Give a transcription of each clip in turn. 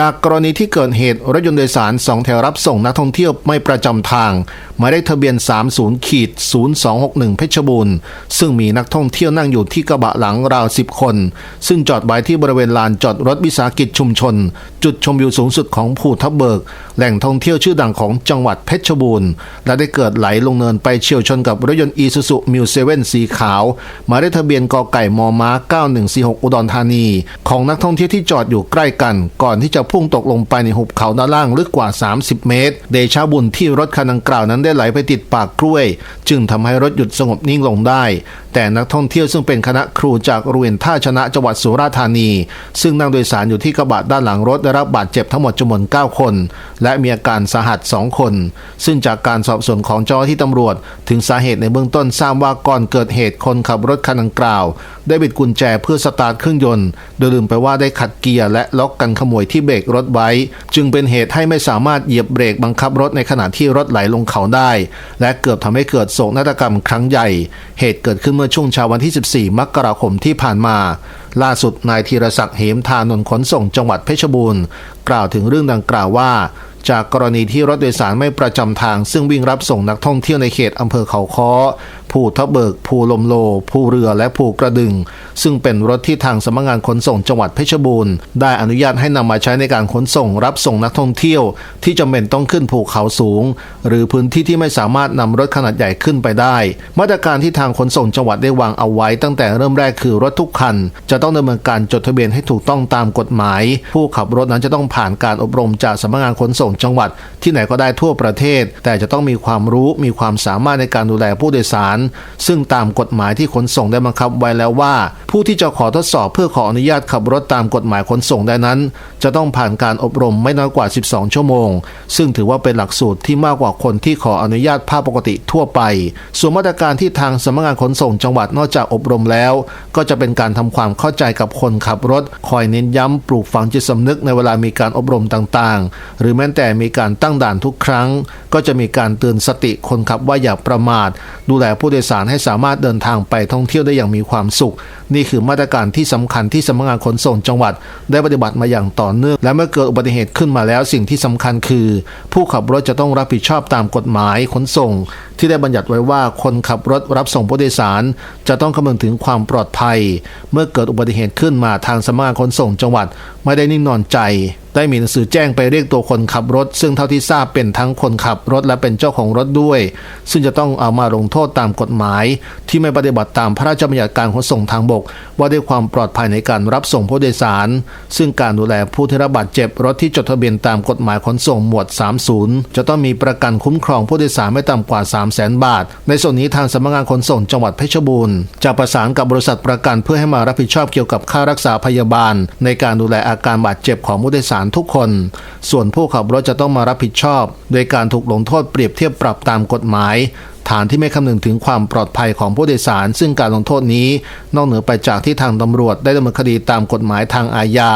จากกรณีที่เกิดเหตุรถยนต์โดยสารสองแถวรับส่งนักท่องเที่ยวไม่ประจำทางหมายเลขทะเบียน 30ขีด0261 เพชรบูรณ์ ซึ่งมีนักท่องเที่ยวนั่งอยู่ที่กระบะหลังราว 10 คน ซึ่งจอดไว้ที่บริเวณลานจอดรถวิสาหกิจชุมชน จุดชมวิวสูงสุดของภูทับเบิก แหล่งท่องเที่ยวชื่อดังของจังหวัดเพชรบูรณ์ และได้เกิดไหลลงเนินไปเฉียวชนกับรถยนต์อีซูซุมิวเซเว่นสีขาวหมายเลขทะเบียนกอไก่มอม้า9146 อุดรธานี ของนักท่องเที่ยวที่จอดอยู่ใกล้กัน ก่อนที่จะพุ่งตกลงไปในหุบเขาด้านล่างลึกกว่า 30 เมตร เดชาบุญที่รถคันดังกล่าวนั้นได้ไหลไปติดปากกล้วย จึงทำให้รถหยุดสงบนิ่งลงได้ แต่นักท่องเที่ยวซึ่งเป็นคณะครูจากโรงเรียนท่าชนะจังหวัดสุราษฎร์ธานี ซึ่งนั่งโดยสารอยู่ที่กระบะด้านหลังรถได้รับบาดเจ็บทั้งหมดจำนวน 9 คน และมีอาการสาหัส 2 คน ซึ่งจากการสอบสวนของเจ้าหน้าที่ตำรวจ ถึงสาเหตุในเบื้องต้นทราบว่าก่อนเกิดเหตุคนขับรถคันดังกล่าว ได้บิดกุญแจเพื่อสตาร์ทเครื่องยนต์ โดยลืมไปว่าได้ขัดเกียร์และล็อกกันขโมยที่เบรกรถไว้ จึงเป็นเหตุให้ไม่สามารถเหยียบเบรกบังคับรถในขณะที่รถไหลลงเขาได้ และเกือบทำให้เกิดโศกนาฏกรรมครั้งใหญ่ เหตุเกิดขึ้นเมื่อช่วงเช้าวันที่ 14 มกราคมที่ผ่านมา ล่าสุดนายธีรศักดิ์เหมทานนขนส่งจังหวัดเพชรบูรณ์ กล่าวถึงเรื่องดังกล่าวว่า จากกรณีที่รถโดยสารไม่ประจำทาง ซึ่งวิ่งรับส่งนักท่องเที่ยวในเขตอำเภอเขาค้อภูทับเบิก ภูลมโล ภูเรือและภูกระดึง ซึ่งเป็นรถที่ทางสำนักงานขนส่งจังหวัดเพชรบูรณ์ได้อนุญาตให้นำมาใช้ในการขนส่งรับส่งนักท่องเที่ยว ที่จำเป็นต้องขึ้นภูเขาสูง หรือพื้นที่ที่ไม่สามารถนำรถขนาดใหญ่ขึ้นไปได้ มาตรการที่ทางขนส่งจังหวัดได้วางเอาไว้ตั้งแต่เริ่มแรกคือรถทุกคัน จะต้องดำเนินการจดทะเบียนให้ถูกต้องตามกฎหมาย ผู้ขับรถนั้นจะต้องผ่านการอบรมจากสำนักงานขนส่งจังหวัด ที่ไหนก็ได้ทั่วประเทศ แต่จะต้องมีความรู้มีความสามารถในการดูแลผู้โดยสาร ซึ่งตามกฎหมายที่ขนส่งได้บังคับไว้แล้วว่า ผู้ที่จะขอทดสอบเพื่อขออนุญาตขับรถตามกฎหมายขนส่งได้นั้น จะต้องผ่านการอบรมไม่น้อยกว่า 12 ชั่วโมง ซึ่งถือว่าเป็นหลักสูตรที่มากกว่าคนที่ขออนุญาตภาพปกติทั่วไป ส่วนมาตรการที่ทางสำนักงานขนส่งจังหวัดนอกจากอบรมแล้ว ก็จะเป็นการทำความเข้าใจกับคนขับรถ คอยเน้นย้ำปลูกฝังจิตสำนึกในเวลามีการอบรมต่างๆ หรือแม้แต่มีการตั้งด่านทุกครั้ง ก็จะมีการเตือนสติคนขับว่าอย่าประมาท ดูแลผู้โดยสารให้สามารถเดินทางไปท่องเที่ยวได้อย่างมีความสุขนี่ี่คือมาตรการที่สำคัญที่สำนักงานขนส่งจังหวัด ได้ปฏิบัติมาอย่างต่อเนื่อง และเมื่อเกิดอุบัติเหตุขึ้นมาแล้วสิ่งที่สำคัญคือ ผู้ขับรถจะต้องรับผิดชอบตามกฎหมายขนส่ง ที่ได้บัญญัติไว้ว่าคนขับรถรับส่งผู้โดยสาร จะต้องคำนึงถึงความปลอดภัย เมื่อเกิดอุบัติเหตุขึ้นมาทางสำนักงานขนส่งจังหวัดไม่ได้นิ่งนอนใจ ได้มีหนังสือแจ้งไปเรียกตัวคนขับรถ ซึ่งเท่าที่ทราบเป็นทั้งคนขับรถและเป็นเจ้าของรถด้วย ซึ่งจะต้องเอามาลงโทษตามกฎหมาย ที่ไม่ปฏิบัติตามพระราชบัญญัติการขนส่งทางบก ว่าด้วยความปลอดภัยในการรับส่งผู้โดยสาร ซึ่งการดูแลผู้ที่รับบาดเจ็บรถที่จดทะเบียนตามกฎหมายขนส่งหมวด 30 จะต้องมีประกันคุ้มครองผู้โดยสารไม่ต่ำกว่า 3 0 0 0 0 0บาท ในส่วนนี้ทางสำนักงานขนส่งจังหวัดเพชรบูรณ์จะประสานกับบริษัทประกันเพื่อให้มารับผิดชอบเกี่ยวกับค่ารักษาพยาบาล ในการดูแลอาการบาดเจ็บของผู้โดยสารทุกคน ส่วนผู้ขับรถจะต้องมารับผิดชอบ โดยการถูกลงโทษเปรียบเทียบปรับตามกฎหมาย ฐานที่ไม่คำนึงถึงความปลอดภัยของผู้โดยสาร ซึ่งการลงโทษนี้ นอกเหนือไปจากที่ทางตำรวจได้ดำเนินคดีตามกฎหมายทางอาญา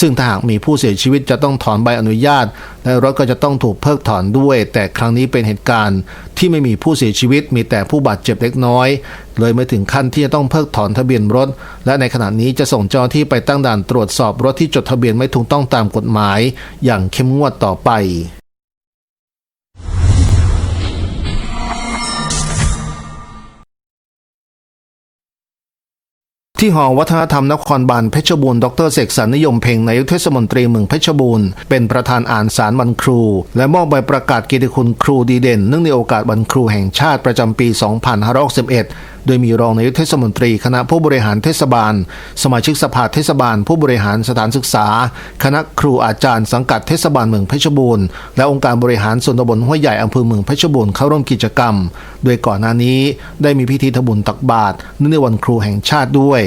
ซึ่งถ้าหากมีผู้เสียชีวิตจะต้องถอนใบอนุญาต และรถก็จะต้องถูกเพิกถอนด้วย แต่ครั้งนี้เป็นเหตุการณ์ ที่ไม่มีผู้เสียชีวิตมีแต่ผู้บาดเจ็บเล็กน้อย เลยไม่ถึงขั้นที่จะต้องเพิกถอนทะเบียนรถ และในขณะนี้จะส่งเจ้าที่ไปตั้งด่านตรวจสอบรถที่จดทะเบียนไม่ถูกต้องตามกฎหมาย อย่างเข้มงวดต่อไป ที่หอวัฒนธรรมนครบาลเพชรบูรณ์ดรเสกสรรนิยมเพ่งนายกเทศมนตรีเมืองเพชรบูรณ์เป็นประธานอ่านสารวันครู และมอบใบประกาศเกียรติคุณครูดีเด่นเนื่องในโอกาสวันครูแห่งชาติประจำปี 2561 โดยมีรองนายกเทศมนตรีคณะผู้บริหารเทศบาล สมาชิกสภาเทศบาล ผู้บริหารสถานศึกษา คณะครูอาจารย์สังกัดเทศบาลเมืองเพชรบูรณ์และองค์การบริหารส่วนตำบลห้วยใหญ่อำเภอเมืองเพชรบูรณ์เข้าร่วมกิจกรรม โดยก่อนหน้านี้ได้มีพิธีทบุญตักบาตรเนื่องในวันครูแห่งชาติด้วย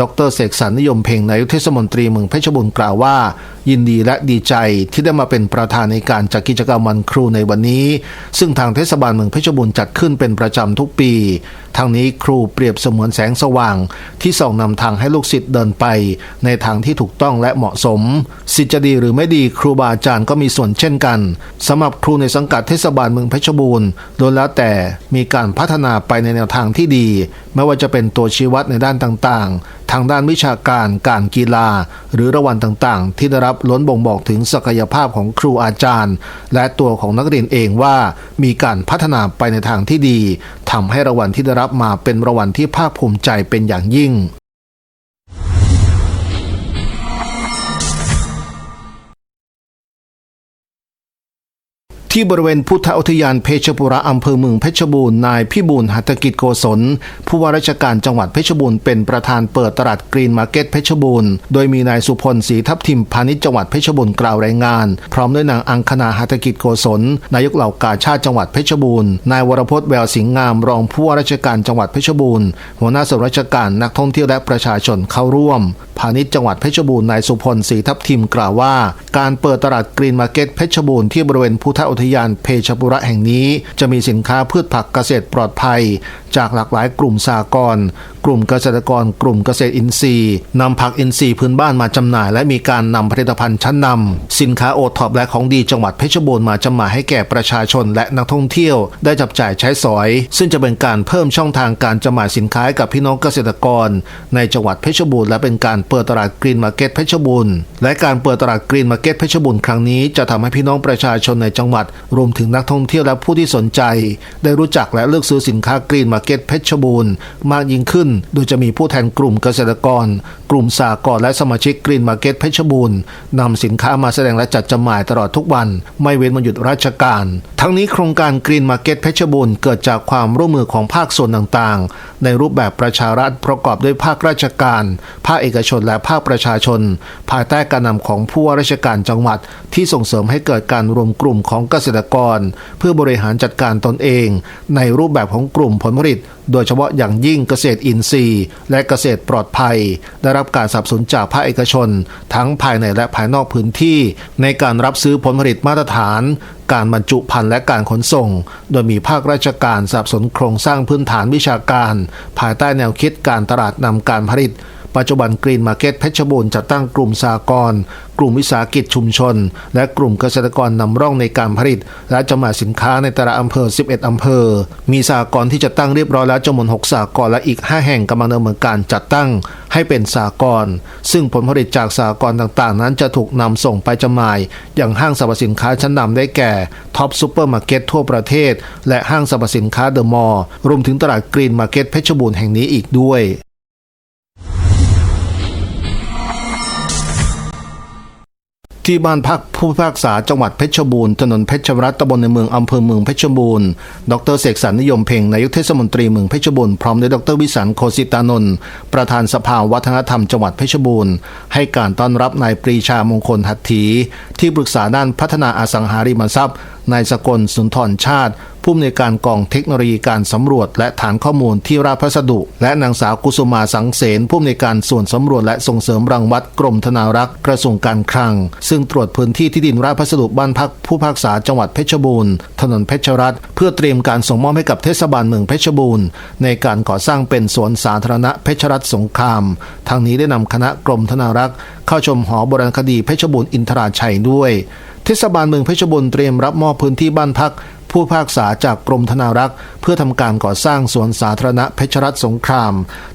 ดรเสกสรรนิยมเพ่งนายกเทศมนตรีเมืองเพชรบูรณ์กล่าวว่า ยินดีและดีใจที่ได้มาเป็นประธานในการจัดกิจกรรมวันครูในวันนี้ ซึ่งทางเทศบาลเมืองเพชรบูรณ์จัดขึ้นเป็นประจำทุกปีทางนี้ครูเปรียบเสมือนแสงสว่าง ที่ส่องนำทางให้ลูกศิษย์เดินไป ในทางที่ถูกต้องและเหมาะสมศิษย์จะดีหรือไม่ดีครูบาอาจารย์ก็มีส่วนเช่นกันสำหรับครูในสังกัดเทศบาลเมืองเพชรบูรณ์โดยแล้วแต่มีการพัฒนาไปในแนวทางที่ดี ไม่ว่าจะเป็นตัวชี้วัดในด้านต่างๆทางด้านวิชาการการกีฬา หรือรางวัลต่างๆ ที่ได้รับล้นบ่งบอกถึงศักยภาพของครูอาจารย์ และตัวของนักเรียนเองว่ามีการพัฒนาไปในทางที่ดีทำให้รางวัลที่ได้รับมาเป็นรางวัลที่ภาคภูมิใจเป็นอย่างยิ่ง ที่บริเวณพุทธอุทยานเพชรบุรีอำเภอเมืองเพชรบูรณ์นายพิบูลหัตถกิจโกศลผู้ว่าราชการจังหวัดเพชรบูรณ์เป็นประธานเปิดตลาดกรีนมาร์เก็ตเพชรบูรณ์โดยมีนายสุพลศรีทับทิมพาณิชย์จังหวัดเพชรบูรณ์กล่าวรายงาน พร้อมด้วยนางอังคณาหัตถกิจโกศลนายกเหล่ากาชาติจังหวัดเพชรบูรณ์นายวรพจน์แววสิงห์งามรองผู้ว่าราชการจังหวัดเพชรบูรณ์หัวหน้าส่วนราชการนักท่องเที่ยวและประชาชนเข้าร่วมพาณิชย์จังหวัดเพชรบูรณ์นายสุพลศรีทับทิมกล่าวว่า การเปิดตลาดกรีนมาร์เก็ตเพชรบูรณ์ที่บริเวณพุทธอุทยานเพชรบุระแห่งนี้ จะมีสินค้าพืชผักเกษตรปลอดภัย จากหลากหลายกลุ่มสากรกลุ่มเกษตรกร กลุ่มเกษตรอินทรีย์นำผักอินทรีย์พื้นบ้านมาจำหน่าย และมีการนำผลิตภัณฑ์ชั้นนำสินค้าโอท็อปและของดีจังหวัดเพชรบูรณ์มาจำหน่ายให้แก่ประชาชนและนักท่องเที่ยว ได้จับจ่ายใช้สอย ซึ่งจะเป็นการเพิ่มช่องทางการจำหน่ายสินค้ากับพี่น้องเกษตรกร ในจังหวัดเพชรบูรณ์และเป็นการเปิดตลาดกรีนมาร์เก็ตเพชรบูรณ์และการเปิดตลาดกรีนมาร์เก็ตเพชรบูรณ์ครั้งนี้จะทำให้พี่น้องประชาชนในจังหวัด รวมถึงนักท่องเที่ยวและผู้ที่สนใจ ได้รู้จักและเลือกซื้อสินค้ากรีนมาเก็ตเพชรบูรณ์มากยิ่งขึ้น โดยจะมีผู้แทนกลุ่มเกษตรกร กลุ่มสากลและสมาชิกกรีนมาร์เก็ตเพชรบูรณ์นำสินค้ามาแสดงและจัดจำหน่ายตลอดทุกวัน ไม่เว้นวันหยุดราชการ ทั้งนี้โครงการกรีนมาร์เก็ตเพชรบูรณ์เกิดจากความร่วมมือของภาคส่วนต่างๆ ในรูปแบบประชารัฐประกอบด้วยภาคราชการ ภาคเอกชนและภาคประชาชน ภายใต้การนำของผู้ว่าราชการจังหวัด ที่ส่งเสริมให้เกิดการรวมกลุ่มของเกษตรกร เพื่อบริหารจัดการตนเอง ในรูปแบบของกลุ่มผลผลิตโดยเฉพาะอย่างยิ่งเกษตรอินทรีย์ และเกษตรปลอดภัย ได้รับการสนับสนุนจากภาคเอกชน ทั้งภายในและภายนอกพื้นที่ ในการรับซื้อผลผลิตมาตรฐาน การบรรจุภัณฑ์และการขนส่ง โดยมีภาคราชการสนับสนุนโครงสร้างพื้นฐานวิชาการ ภายใต้แนวคิดการตลาดนำการผลิต ปัจจุบันกรีนมาร์เก็ตเพชรบูรณ์จะตั้งกลุ่มสากลกลุ่มวิสาหกิจชุมชน และกลุ่มเกษตรกรนำร่องในการผลิต และจำหน่ายสินค้าในแต่ละอำเภอ 11 อำเภอ มีสากลที่จะตั้งเรียบร้อยแล้วจำนวน 6 สากลและอีก 5 แห่งกำลังดำเนินการจัดตั้งให้เป็นสากลซึ่งผลผลิตจากสากลต่างๆ นั้นจะถูกนำส่งไปจำหน่าย อย่างห้างสรรพสินค้าชั้นนำได้แก่ท็อปซูเปอร์มาร์เก็ตทั่วประเทศ และห้างสรรพสินค้าเดอะมอลล์รวมถึงตลาดกรีนมาร์เก็ตเพชรบูรณ์แห่งนี้อีกด้วย ที่บ้านพักผู้พิพากษาจังหวัดเพชรบูรณ์ถนนเพชรรัตน์ตำบลในเมืองอำเภอเมืองเพชรบูรณ์ ดรเสกสรรนิยมเพ่งนายกเทศมนตรีเมืองเพชรบูรณ์พร้อมด้วยดรวิสันโคสิตานนท์ประธานสภาวัฒนธรรมจังหวัดเพชรบูรณ์ ให้การต้อนรับนายปรีชามงคลหัตถี ที่ปรึกษาด้านพัฒนาอสังหาริมทรัพย์นายสกลสุนทรชาติ ผู้อำนวยการกองเทคโนโลยีการสำรวจ และฐานข้อมูลที่ราชพัสดุ และนางสาวกุสุมาสังเสนผู้อำนวยการส่วนสำรวจและส่งเสริมรังวัดกรมธนารักษ์กระทรวงการคลัง ซึ่งตรวจพื้นที่ที่ดินราชพัสดุบ้านพักผู้พิพากษาจังหวัดเพชรบูรณ์ถนนเพชรรัตเพื่อเตรียมการส่งมอบให้กับเทศบาลเมืองเพชรบูรณ์ในการก่อสร้างเป็นสวนสาธารณะเพชรรัตสงคราม ทางนี้ได้นำคณะกรมธนารักษ์เข้าชมหอโบราณคดีเพชรบูรณ์อินทราชัยด้วยเทศบาลเมืองเพชรบูรณ์เตรียมรับมอบพื้นที่บ้านพัก ผู้พากษาจากกรมธนารักษ์ เพื่อทำการก่อสร้างสวนสาธารณะเพชรรัตน์สงคราม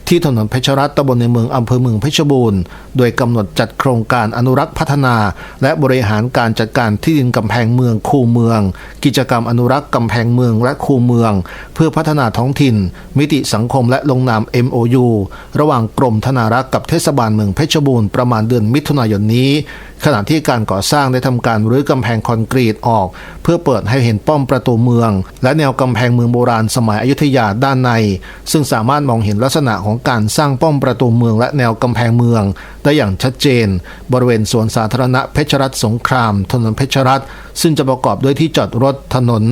ที่ถนนเพชรรัตน์ตำบลในเมืองอำเภอเมืองเพชรบูรณ์ โดยกำหนดจัดโครงการอนุรักษ์พัฒนา และบริหารการจัดการที่ดินกำแพงเมืองคูเมือง กิจกรรมอนุรักษ์กำแพงเมืองและคูเมือง เพื่อพัฒนาท้องถิ่น มิติสังคมและลงนาม MOU ระหว่างกรมธนารักษ์กับเทศบาลเมืองเพชรบูรณ์ประมาณเดือนมิถุนายนนี้ ขณะที่การก่อสร้างได้ทำการรื้อกำแพงคอนกรีตออก เพื่อเปิดให้เห็นป้อมประตูเมือง และแนวกำแพงเมืองโบราณสมัยอยุธยาด้านใน ซึ่งสามารถมองเห็นลักษณะของการสร้างป้อมประตูเมืองและแนวกำแพงเมือง ได้อย่างชัดเจน บริเวณสวนสาธารณะเพชรรัตสงคราม ถนนเพชรรัตซึ่งจะประกอบด้วยที่จอดรถถนน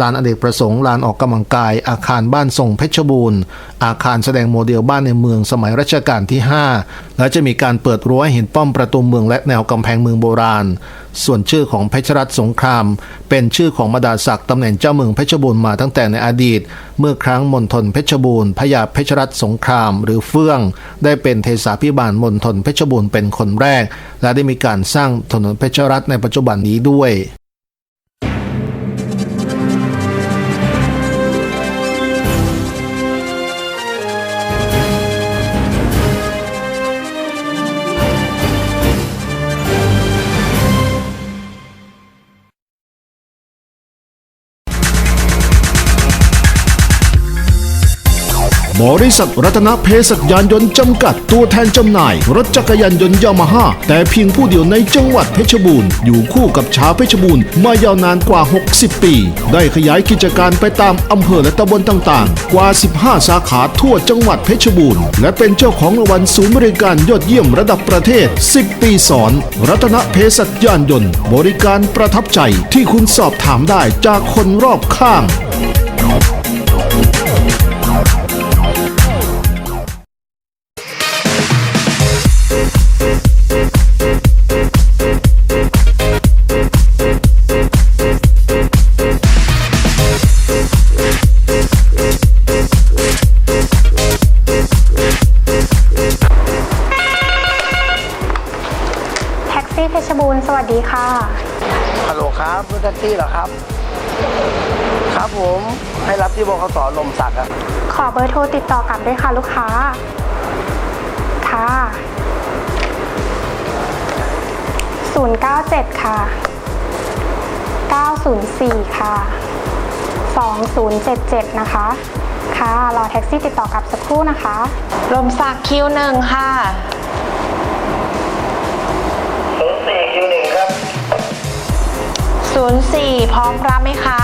ลานอเนกประสงค์ลานออกกำลังกาย อาคารบ้านทรงเพชรบูรณ์ อาคารแสดงโมเดลบ้านในเมืองสมัยรัชกาลที่ 5 และจะมีการเปิดรั้วให้เห็นป้อมประตูเมืองและแนวกำแพงเมืองโบราณ ส่วนชื่อของเพชรรัตสงคราม เป็นชื่อของมดาศักดิ์ตำแหน่งเจ้าเมืองเพชรบูรณ์มาตั้งแต่ในอดีต เมื่อครั้งมณฑลเพชรบูรณ์พญาเพชรรัตสงครามหรือเฟื่อง ได้เป็นเทศาพิบาลมณฑลเพชรบูรณ์เป็นคนแรก และได้มีการสร้างถนนเพชรรัตในปัจจุบันนี้ด้วย บริษัทรัตนเพศยานยนต์จำกัดตัวแทนจำหน่าย รถจักรยานยนต์ยามาฮ่าแต่เพียงผู้เดียวในจังหวัดเพชรบูรณ์อยู่คู่กับชาวเพชรบูรณ์มายาวนานกว่า 60 ปี ได้ขยายกิจการไปตามอำเภอและตำบลต่างๆ กว่า 15 สาขาทั่วจังหวัดเพชรบูรณ์และเป็นเจ้าของรางวัลศูนย์บริการยอดเยี่ยมระดับประเทศ 10 ปีสอน รัตนเพศยานยนต์ บริการประทับใจที่คุณสอบถามได้จากคนรอบข้าง ซี่เหรอครับ ครับผมให้รับที่บขสลมสักอะขอเบอร์โทรติดต่อกลับด้วยค่ะลูกค้า ค่ะ 097 ค่ะ 904 ค่ะ 2077 นะคะ ค่ะ รอแท็กซี่ติดต่อกลับสักครู่นะคะ ลมสักคิวหนึ่งค่ะ 04 พร้อมรับไหมคะ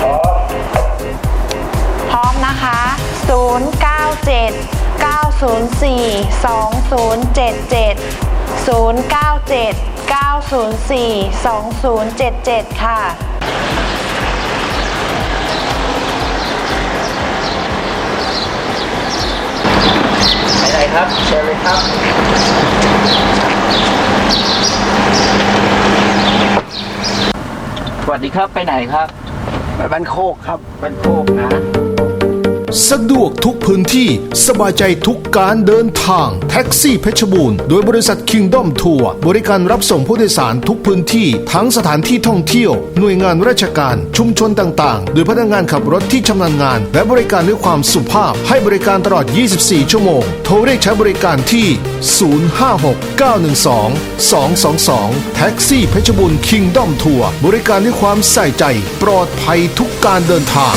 พร้อมพร้อมนะคะ 097 904 2077 097 904 2077 ค่ะไปไหนครับ เชิญเลยครับ สวัสดีครับไปไหนครับ ไปบ้านโคกครับบ้านโคกนะ สะดวกทุกพื้นที่ สบายใจทุกการเดินทาง แท็กซี่เพชรบูรณ์โดยบริษัท Kingdom Tour บริการรับส่งผู้โดยสารทุกพื้นที่ ทั้งสถานที่ท่องเที่ยว หน่วยงานราชการ ชุมชนต่างๆ โดยพนักงานขับรถที่ชำนาญงาน และบริการด้วยความสุภาพ ให้บริการตลอด 24 ชั่วโมง โทรเรียกใช้บริการที่ 056-912-222 แท็กซี่เพชรบูรณ์ Kingdom Tour บริการด้วยความใส่ใจ ปลอดภัยทุกการเดินทาง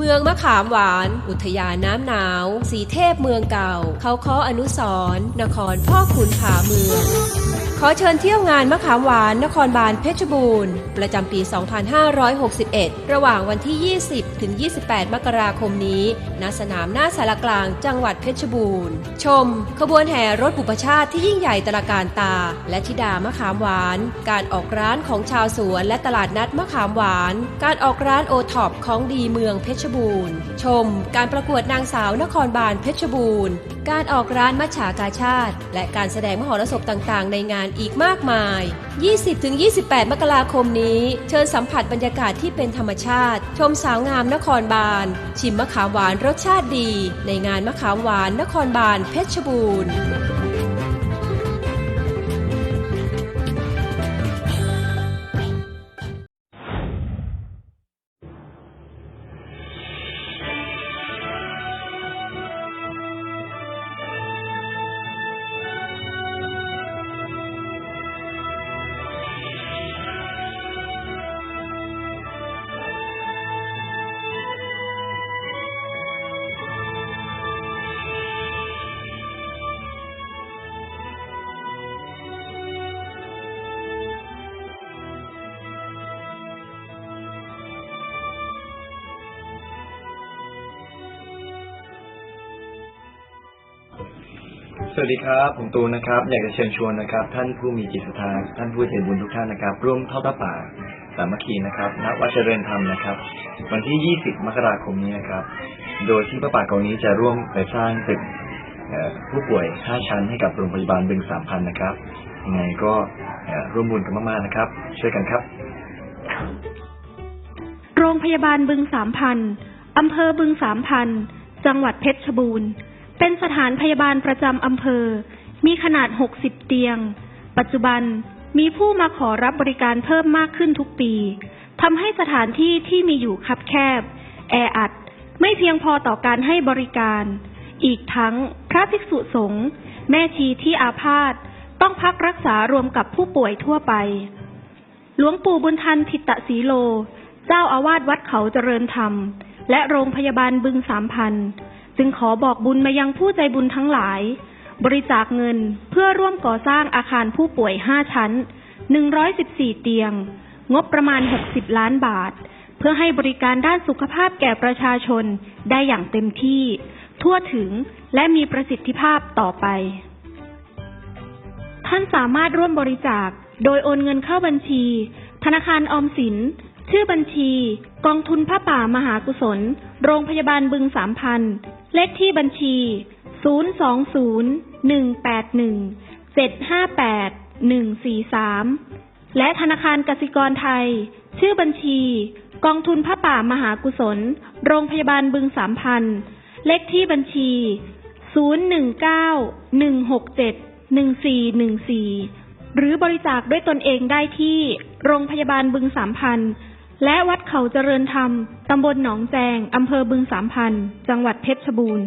เมืองมะขามหวาน อุทยานน้ำหนาว สีเทพเมืองเก่า เขาค้ออนุสร์นครพ่อขุนผาเมือง ขอเชิญเที่ยวงานมะขามหวานนครบาลเพชรบูรณ์ ประจำปี 2561 ระหว่างวันที่ 20 ถึง 28 มกราคมนี้ ณ สนามหน้าสารกลางจังหวัดเพชรบูรณ์ ชม ขบวนแห่รถบุพชาติที่ยิ่งใหญ่ตระการตา และธิดามะขามหวาน การออกร้านของชาวสวนและตลาดนัดมะขามหวาน การออกร้านโอท็อปของดีเมืองเพชรบูรณ์ชม การประกวดนางสาวนครบาลเพชรบูรณ์ การออกร้านมัจฉากาชาติ และการแสดงมหรสพต่างๆ ในงานอีกมากมาย 20-28 มกราคมนี้ เชิญสัมผัสบรรยากาศที่เป็นธรรมชาติ ชมสาวงามนครบาล ชิมมะขามหวานรสชาติดี ในงานมะขามหวานนครบาลเพชรบูรณ์ สวัสดีครับ ผมตูนนะครับ อยากจะเชิญชวนนะครับ ท่านผู้มีจิตศรัทธาท่านผู้ใจบุญทุกท่านนะครับ ร่วมทอดพระป่าสามัคคีนะครับณวัดเจริญธรรมนะครับ วันที่ 20 มกราคมนี้นะครับ โดยที่พระป่ากองนี้จะร่วมไปสร้างตึกผู้ป่วย 5 ชั้นให้กับโรงพยาบาลบึงสามพันนะครับยังไงก็ร่วมบุญกันมากๆนะครับ ช่วยกันครับ โรงพยาบาลบึงสามพันอำเภอบึงสามพันจังหวัดเพชรบูรณ์ เป็นสถานพยาบาลประจำอำเภอ มีขนาด 60 เตียง ปัจจุบันมีผู้มาขอรับบริการเพิ่มมากขึ้นทุกปี ทำให้สถานที่ที่มีอยู่คับแคบ แออัด ไม่เพียงพอต่อการให้บริการ อีกทั้งพระภิกษุสงฆ์แม่ชีที่อาพาธต้องพักรักษารวมกับผู้ป่วยทั่วไป หลวงปู่บุญทันทิตสีโล เจ้าอาวาสวัดเขาเจริญธรรม และโรงพยาบาลบึงสามพัน จึงขอบอกบุญมายังผู้ใจบุญทั้งหลาย บริจาคเงินเพื่อร่วมก่อสร้างอาคารผู้ป่วย 5 ชั้น 114 เตียง งบประมาณ 60 ล้านบาท เพื่อให้บริการด้านสุขภาพแก่ประชาชนได้อย่างเต็มที่ ทั่วถึงและมีประสิทธิภาพต่อไป ท่านสามารถร่วมบริจาคโดยโอนเงินเข้าบัญชี ธนาคารออมสิน ชื่อบัญชี กองทุนผ้าป่ามหากุศล โรงพยาบาลบึงสามพัน เลขที่บัญชี 020-181-758-143 และธนาคารกสิกรไทย ชื่อบัญชี กองทุนผ้าป่ามหากุศล โรงพยาบาลบึงสามพัน เลขที่บัญชี 019-167-1414 หรือบริจาคด้วยตนเองได้ที่ โรงพยาบาลบึงสามพัน และวัดเขาเจริญธรรม ตำบลหนองแจง อำเภอบึงสามพัน จังหวัดเพชรบูรณ์